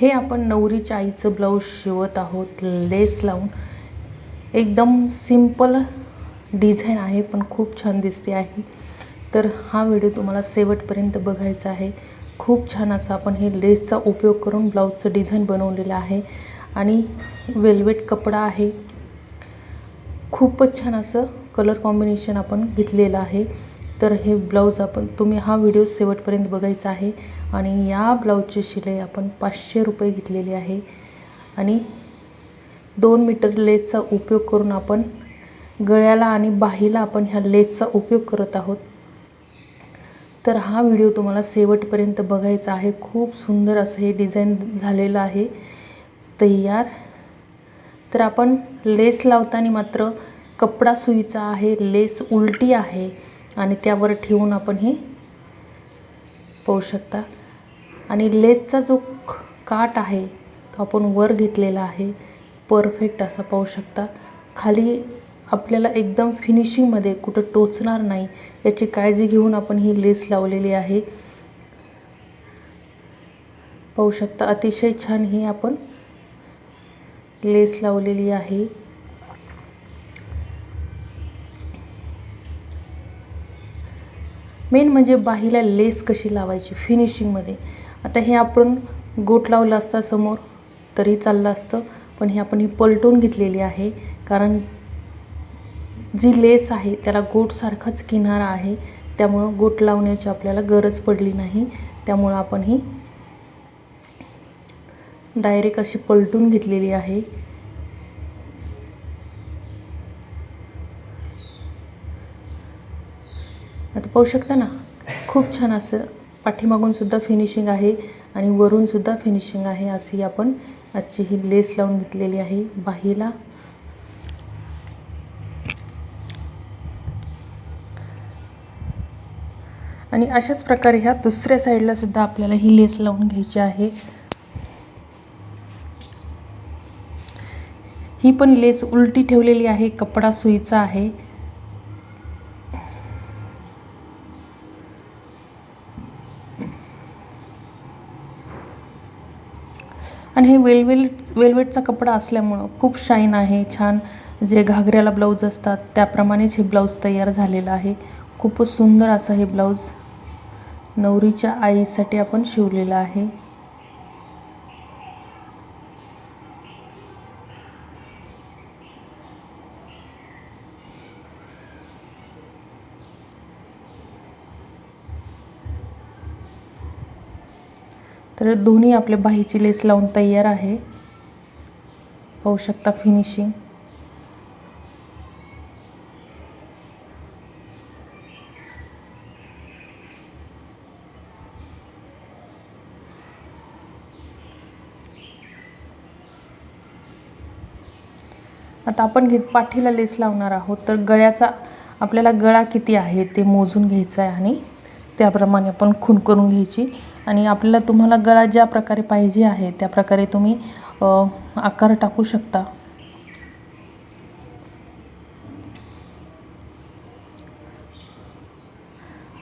हे आपण नवरीच्या आईचं ब्लाऊज शिवत आहोत लेस लावून. एकदम सिंपल डिझाईन आहे पण खूप छान दिसते आहे. तर हा व्हिडिओ तुम्हाला शेवटपर्यंत बघायचा आहे. खूप छान असं आपण हे लेसचा उपयोग करून ब्लाऊजचं डिझाईन बनवलेलं आहे. आणि वेल्वेट कपडा आहे. खूपच छान असं कलर कॉम्बिनेशन आपण घेतलेलं आहे. तर हे ब्लाऊज आपण तुम्ही हा व्हिडिओ शेवटपर्यंत बघायचा आहे. आणि या ब्लाऊजची शिलाई आपण पाचशे रुपये घेतलेली आहे. आणि दोन मीटर लेसचा उपयोग करून आपण गळ्याला आणि बाहीला आपण ह्या लेसचा उपयोग करत आहोत. तर हा व्हिडिओ तुम्हाला शेवटपर्यंत बघायचा आहे. खूप सुंदर असं हे डिझाईन झालेलं आहे. तयार. तर आपण लेस लावताना मात्र कपडा सुईचा आहे लेस उलटी आहे. आणि त्यावर ठेवून आपण हे पाहू शकता. आणि लेसचा जो काट आहे तो आपण वर घेतलेला आहे परफेक्ट असा पाहू शकता. खाली आपल्याला एकदम फिनिशिंगमध्ये कुठं टोचणार नाही याची काळजी घेऊन आपण ही लेस लावलेली आहे. पाहू शकता अतिशय छान ही आपण लेस लावलेली आहे. मेन म्हणजे बाहीला लेस कशी लावायची फिनिशिंगमध्ये आता हे आपण गोट लावलं असता समोर तरी चाललं असतं. पण हे आपण ही पलटून घेतलेली आहे कारण जी लेस आहे त्याला गोटसारखाच किनारा आहे. त्यामुळं गोट लावण्याची आपल्याला गरज पडली नाही. त्यामुळं आपण ही डायरेक्ट अशी पलटून घेतलेली आहे. आता पाहू शकता ना खूप छान असं पाठीमागून सुद्धा फिनिशिंग आहे आणि वरून सुद्धा फिनिशिंग आहे अशी आपण आजची ही लेस लावून घेतलेली आहे बाहीला. आणि अशाच प्रकारे ह्या दुसऱ्या साईडला सुद्धा आपल्याला ही लेस लावून घ्यायची आहे. ही पण लेस उलटी ठेवलेली आहे कपडा सुईचा आहे. आणि हे वेलवेल वेलवेटचा कपडा असल्यामुळं खूप शाईन आहे छान. जे घागऱ्याला ब्लाऊज असतात त्याप्रमाणेच हे ब्लाऊज तयार झालेलं आहे. खूपच सुंदर असं हे ब्लाऊज नवरीच्या आईसाठी आपण शिवलेलं आहे. तर दोन्ही आपल्या बाहीची लेस लावून तयार आहे. पाहू शकता फिनिशिंग आता आपण घेत पाठीला लेस लावणार आहोत. तर गळ्याचा आपल्याला गळा किती आहे ते मोजून घ्यायचा आहे आणि त्याप्रमाणे आपण खून करून घ्यायची. आणि आपल्याला तुम्हाला गळा ज्या प्रकारे पाहिजे आहे त्या प्रकारे तुम्ही आकार टाकू शकता.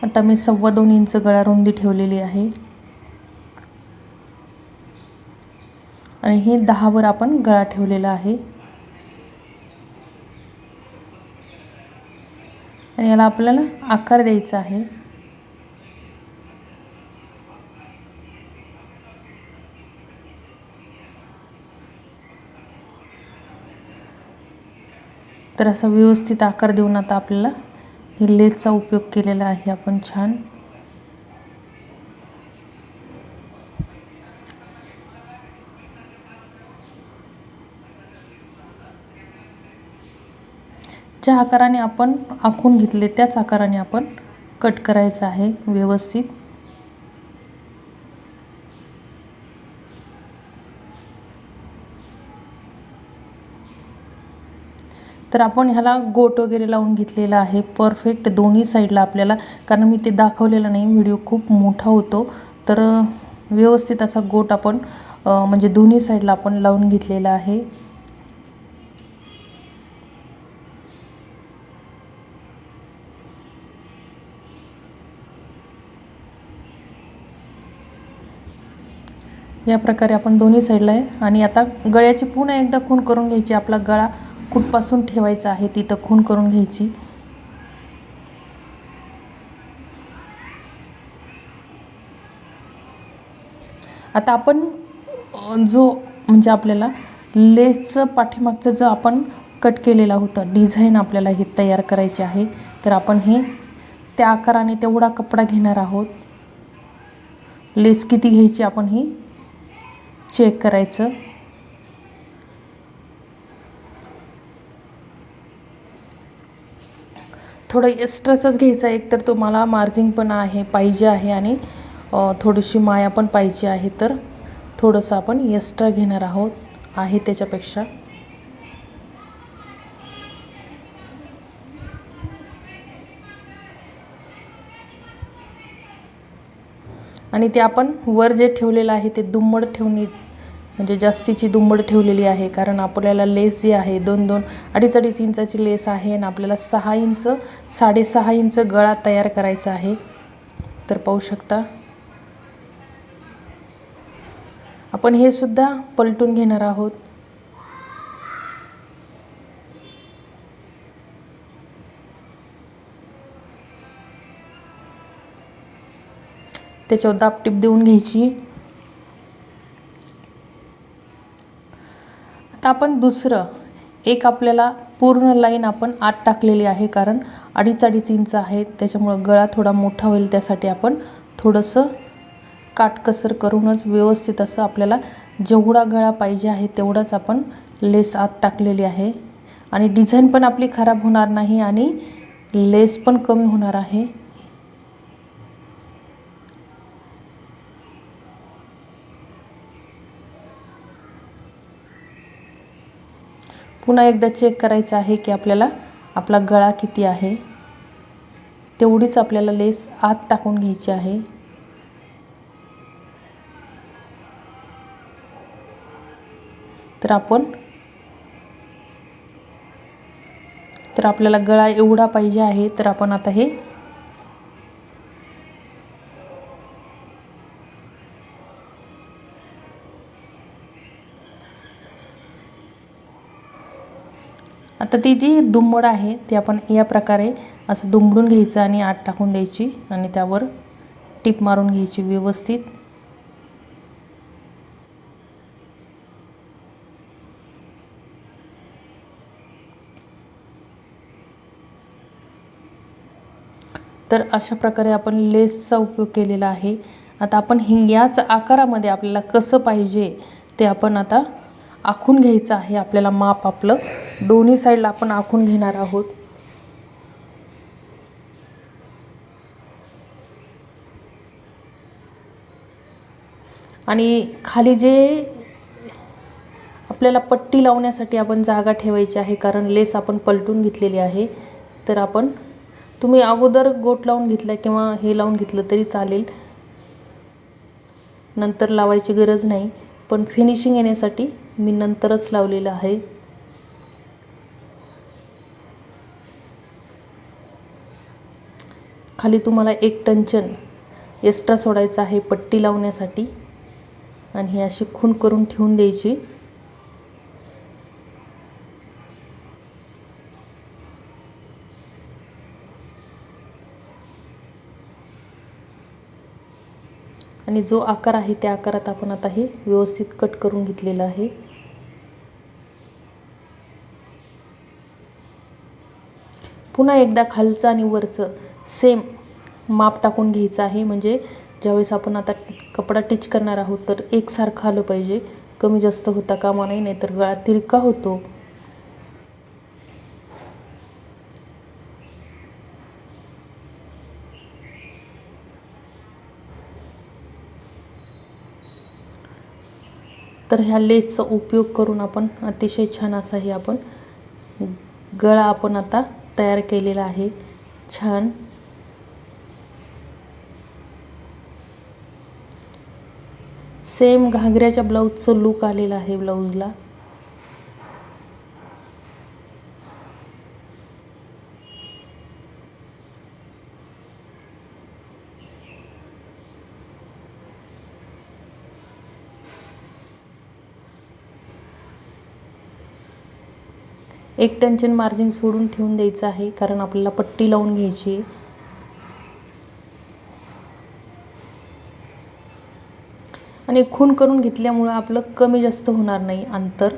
आता मी सव्वा दोन इंच गळा रुंदी ठेवलेली आहे. आणि हे दहावर आपण गळा ठेवलेला आहे. आणि याला आपल्याला आकार द्यायचा आहे. तर असा व्यवस्थित आकार देऊन आता आपल्याला हे लेसचा उपयोग केलेला आहे आपण छान. ज्या आकाराने आपण आखून घेतले त्याच आकाराने आपण कट करायचं आहे व्यवस्थित. तर आपण ह्याला गोट वगैरे लावून घेतलेला आहे. परफेक्ट दोन्ही साईडला आपल्याला. कारण मी ते दाखवलेलं नाही. व्हिडिओ खूप मोठा होतो. तर व्यवस्थित असा गोट आपण म्हणजे दोन्ही साईडला आपण लावून घेतलेला आहे. या प्रकारे आपण दोन्ही साईडला आहे. आणि आता गळ्याची पुन्हा एकदा खून करून घ्यायची. आपला गळा कुठपासून ठेवायचं आहे तिथं खून करून घ्यायची. आता आपण जो म्हणजे आपल्याला लेसचं पाठीमागचं जो आपण कट केलेला होता डिझाईन आपल्याला हे तयार करायची आहे तर आपण हे त्या आकाराने तेवढा कपडा घेणार आहोत. लेस किती घ्यायची आपण ही चेक करायचं. थोडं एक्स्ट्राचंच घ्यायचा एक तर तुम्हाला मार्जिन पण आहे पाहिजे आहे आणि थोडीशी माया पण पाहिजे आहे. तर थोडंसं आपण एक्स्ट्रा घेणार आहोत. आहे त्याच्यापेक्षा. आणि ते आपण वर जे ठेवलेलं आहे ते दुम्मड ठेवणे म्हणजे जास्तीची दुंबड ठेवलेली आहे कारण आपल्याला लेस जी आहे दोन दोन अडीच अडीच इंचाची लेस आहे आणि आपल्याला सहा इंच साडेसहा इंच गळा तयार करायचा आहे. तर पाहू शकता. आपण हे सुद्धा पलटून घेणार आहोत. त्याच्यावर दापटीप देऊन घ्यायची. तर आपण दुसरं एक आपल्याला पूर्ण लाईन आपण आत टाकलेली आहे कारण अडीच अडीच इंच आहे त्याच्यामुळं गळा थोडा मोठा होईल त्यासाठी आपण थोडंसं काटकसर करूनच व्यवस्थित असं आपल्याला जेवढा गळा पाहिजे आहे तेवढाच आपण लेस आत टाकलेली आहे. आणि डिझाईन पण आपली खराब होणार नाही आणि लेस पण कमी होणार आहे. पुन्हा एकदा चेक करायचं आहे की आपल्याला आपला गळा किती आहे. तेवढीच आपल्याला लेस आत टाकून घ्यायची आहे. तर आपण तर आपल्याला गळा एवढा पाहिजे आहे तर आपण आता हे आता ती जी दुंबड आहे ती आपण या प्रकारे असं दुंबडून घ्यायचं आणि आत टाकून द्यायची आणि त्यावर टीप मारून घ्यायची व्यवस्थित. तर अशा प्रकारे आपण लेसचा उपयोग केलेला आहे. आता आपण हिंग याच आकारामध्ये आपल्याला कसं पाहिजे ते आपण आता आखून घ्यायचं आहे आपल्याला माप आपलं. दोन्ही साईडला आपण आखून घेणार आहोत. आणि खाली जे आपल्याला पट्टी लावण्यासाठी आपण जागा ठेवायची आहे कारण लेस आपण पलटून घेतलेली आहे तर आपण तुम्ही अगोदर गोट लावून घेतला किंवा हे लावून घेतलं तरी चालेल. नंतर लावायची गरज नाही पण फिनिशिंग येण्यासाठी मी नंतरच लावलेलं आहे. खाली तुम्हाला एक टंचन एक्स्ट्रा सोडायचं आहे पट्टी लावण्यासाठी. आणि ही अशी खून करून ठेवून द्यायची. आणि जो आकार आहे त्या आकारात आपण आता हे व्यवस्थित कट करून घेतलेलं आहे. पुन्हा एकदा खालचं आणि वरचं सेम माप टाकून घ्यायचं आहे. म्हणजे ज्यावेळेस आपण आता कपडा टिच करणार आहोत तर एकसारखं आलं पाहिजे. कमी जास्त होता कामा नाही नाहीतर गळा तिरका होतो. तर ह्या लेसचा उपयोग करून आपण अतिशय छान असा हे आपण गळा आपण आता तयार केलेला आहे. छान. सेम घागऱ्याच्या ब्लाऊजचं लुक आलेलं आहे ब्लाऊजला. एक टेन्शन मार्जिन सोडून ठेवून द्यायचं आहे कारण आपल्याला पट्टी लावून घ्यायची आहे. आणि खून करून घेतल्यामुळं आपलं कमी जास्त होणार नाही अंतर.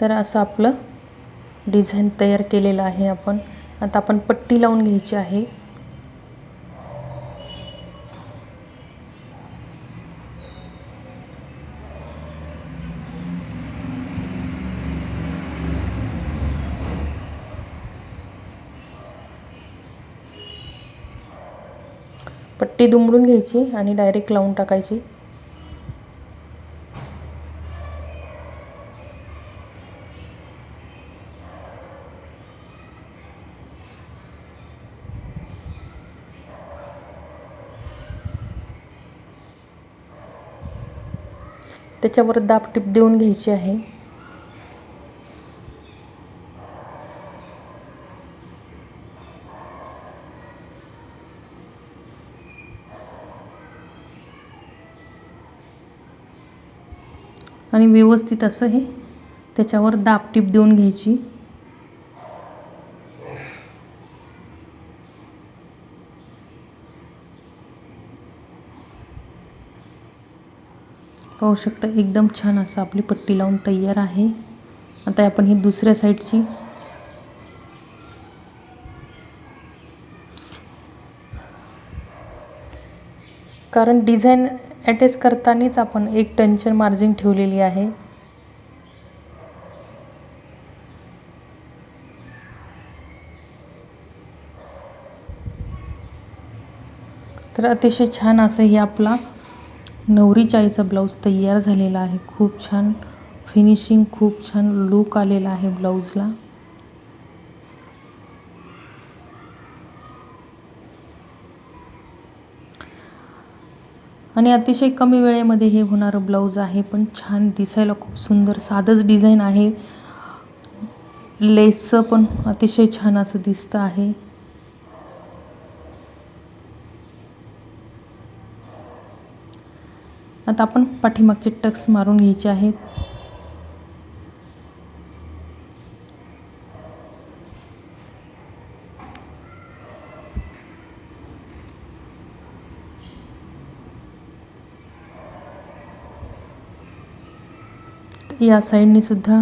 तर असं आपलं डिझाईन तयार केलेलं आहे आपण. आता आपण पट्टी लावून घ्यायची आहे. पट्टी दुमडून घ्यायची आणि डायरेक्ट लावून टाकायची. त्याच्यावर दाबटीप देऊन घ्यायची आहे. आणि व्यवस्थित असं हे त्याच्यावर दाबटीप देऊन घ्यायची. पाहू शकता एकदम छान असं आपली पट्टी लावून तयार आहे. आता आपण ही दुसऱ्या साईडची कारण डिझाईन अटॅच करतानाच आपण एक टेन्शन मार्जिन ठेवलेली आहे. तर अतिशय छान असं ही आपला नवरी चाळीचा ब्लाऊज तयार झालेला आहे. खूप छान फिनिशिंग खूप छान लूक आलेला आहे ब्लाऊजला. आणि अतिशय कमी वेळेमध्ये हे होणारं ब्लाऊज आहे पण छान दिसायला खूप सुंदर साधंच डिझाईन आहे. लेसचं पण अतिशय छान असं दिसतं आहे. आता आपण पाठीमागचे टक्स मारून घ्यायचे आहेत. या साईडनी सुद्धा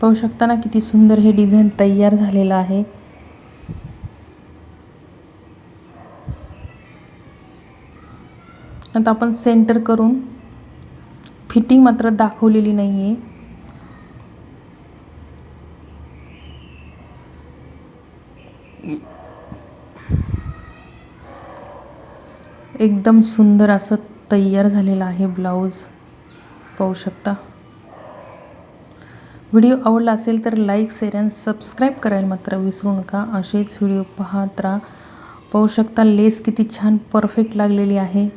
पाहू शकता ना किती सुंदर हे डिझाईन तयार झालेलं आहे. आता आपण सेंटर करून फिटिंग मात्र दाखवलेली नाही आहे एकदम सुंदर असं तयार झालेलं आहे ब्लाऊज. पाहू शकता. व्हिडिओ आवडला असेल तर लाईक शेअर आणि सबस्क्राईब करायला मात्र विसरू नका. असेच व्हिडिओ पाहत राहा. पाहू शकता लेस किती छान परफेक्ट लागलेली आहे.